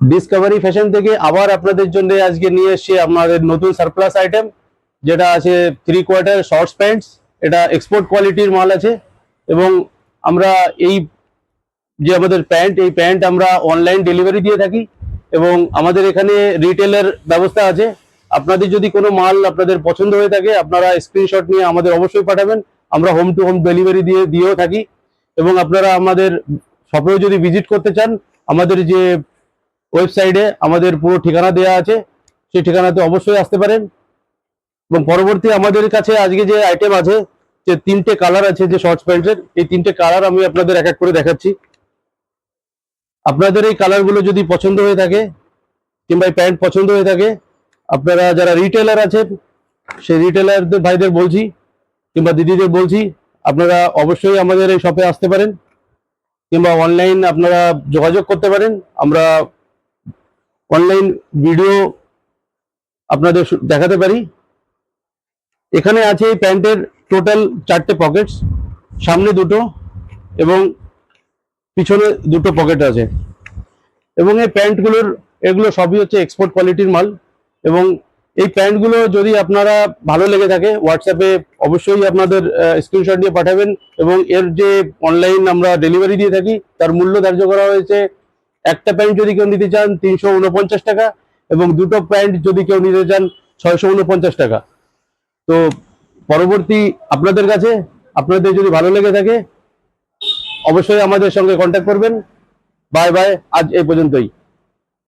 Discovery fashion থেকে আবার আপনাদের জন্য আজকে নিয়ে এসেছি আমাদের নতুন সারপ্লাস আইটেম যেটা আছে থ্রি কোয়ার্টার শর্টস প্যান্টস এটা এক্সপোর্ট কোয়ালিটির মাল আছে। এবং আমরা এই যে আমাদের প্যান্ট এই প্যান্ট আমরা অনলাইন ডেলিভারি দিয়ে থাকি এবং আমাদের এখানে রিটেলের ব্যবস্থা আছে। আপনাদের যদি কোনো মাল আপনাদের পছন্দ হয়ে থাকে, আপনারা স্ক্রিনশট নিয়ে আমাদের অবশ্যই পাঠাবেন। আমরা হোম টু হোম ডেলিভারি দিয়ে, দিয়েও থাকি। এবং আপনারা আমাদের শপেও যদি ভিজিট করতে চান, আমাদের যে ওয়েবসাইটে আমাদের পুরো ঠিকানা দেওয়া আছে, সেই ঠিকানাতে অবশ্যই আসতে পারেন। এবং পরবর্তী আমাদের কাছে আজকে যে আইটেম আছে, যে তিনটে কালার আছে, যে শর্টস প্যান্টের এই তিনটে কালার আমি আপনাদের এক এক করে দেখাচ্ছি। আপনাদের এই কালারগুলো যদি পছন্দ হয়ে থাকে, কিংবা এই প্যান্ট পছন্দ হয়ে থাকে, আপনারা যারা রিটেলার আছেন, সেই রিটেলারদের ভাইদের বলছি, কিংবা দিদিদের বলছি, আপনারা অবশ্যই আমাদের এই শপে আসতে পারেন, কিংবা অনলাইন আপনারা যোগাযোগ করতে পারেন। আমরা অনলাইন ভিডিও আপনাদের দেখাতে পারি। এখানে আছে এই প্যান্টের টোটাল চারটে পকেটস সামনে দুটো এবং পিছনে দুটো পকেট আছে। এবং এই প্যান্টগুলোর, এগুলো সবই হচ্ছে এক্সপোর্ট কোয়ালিটির মাল এবং এই প্যান্টগুলো যদি আপনারা ভালো লেগে থাকে হোয়াটসঅ্যাপে অবশ্যই আপনাদের স্ক্রিনশট দিয়ে পাঠাবেন এবং এর যে অনলাইন আমরা ডেলিভারি দিয়ে থাকি, তার মূল্য ধার্য করা হয়েছে একটা প্যান্ট যদি কেউ নিতে চান তিনশো উনপঞ্চাশ টাকা এবং দুটো প্যান্ট যদি কেউ নিতে চান ছয়শো উনপঞ্চাশ টাকা। তো পরবর্তী আপনাদের কাছে, আপনাদের যদি ভালো লেগে থাকে, অবশ্যই আমাদের সঙ্গে কন্ট্যাক্ট করবেন। বাই বাই আজ এই পর্যন্তই।